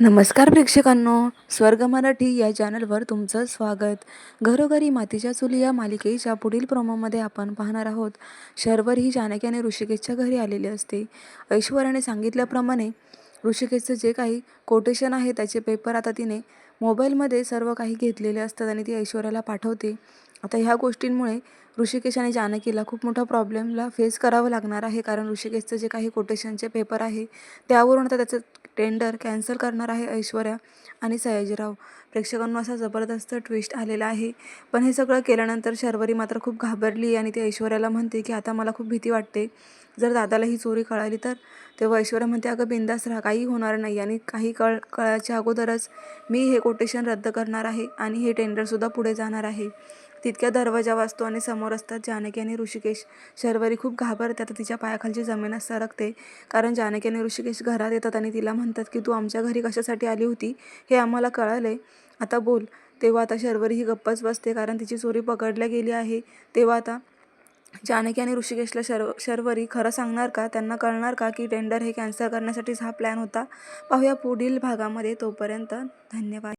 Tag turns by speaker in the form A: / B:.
A: नमस्कार प्रेक्षकांनो स्वर्ग मराठी या चॅनलवर तुमचं स्वागत. घरोघरी मातीच्या चुली या मालिकेच्या पुढील प्रोमोमध्ये आपण पाहणार आहोत. शर्वर ही जानक्याने ऋषिकेशच्या घरी आलेली असते. ऐश्वर्याने सांगितल्याप्रमाणे ऋषिकेशचं जे काही कोटेशन आहे त्याचे पेपर आता तिने मोबाईलमध्ये सर्व काही घेतलेले असतात आणि ती ऐश्वर्याला पाठवते. आता ह्या गोष्टींमुळे ऋषिकेश आणि जानकीला खूप मोठा प्रॉब्लेमला फेस करावं लागणार आहे. कारण ऋषिकेशचं जे काही कोटेशनचे पेपर आहे त्यावरून आता त्याचं टेंडर कॅन्सल करणार आहे ऐश्वर्या आणि सयाजीराव. प्रेक्षकांना असा जबरदस्त ट्विस्ट आलेला आहे. पण हे सगळं केल्यानंतर शर्वरी मात्र खूप घाबरली आणि ती ऐश्वर्याला म्हणते की आता मला खूप भीती वाटते. जर दादाला ही चोरी कळाली तर? तेव्हा ऐश्वर्या म्हणते अगं बिंदास राहा काही होणार नाही आणि काही कळ कळायच्या अगोदरच मी हे कोटेशन रद्द करणार आहे आणि हे टेंडरसुद्धा पुढे जाणार आहे. तितक्या दरवाजा वाजतो आणि समोर असतात जानकी आणि ऋषिकेश. शर्वरी खूप घाबरते. आता तिच्या पायाखालची जमीन सरकते. कारण जानकी आणि ऋषिकेश घरात येतात आणि तिला म्हणतात की तू आमच्या घरी कशासाठी आली होती? हे आम्हाला कळाले आता बोल. तेव्हा आता शर्वरी ही गप्पच बसते कारण तिची चोरी पकडल्या गेली आहे. तेव्हा आता जानकी आणि ऋषिकेशला शर्व शर्वरी खरं सांगणार का? त्यांना कळणार का की टेंडर हे कॅन्सल करण्यासाठीच हा प्लॅन होता? पाहूया पुढील भागामध्ये. तोपर्यंत धन्यवाद.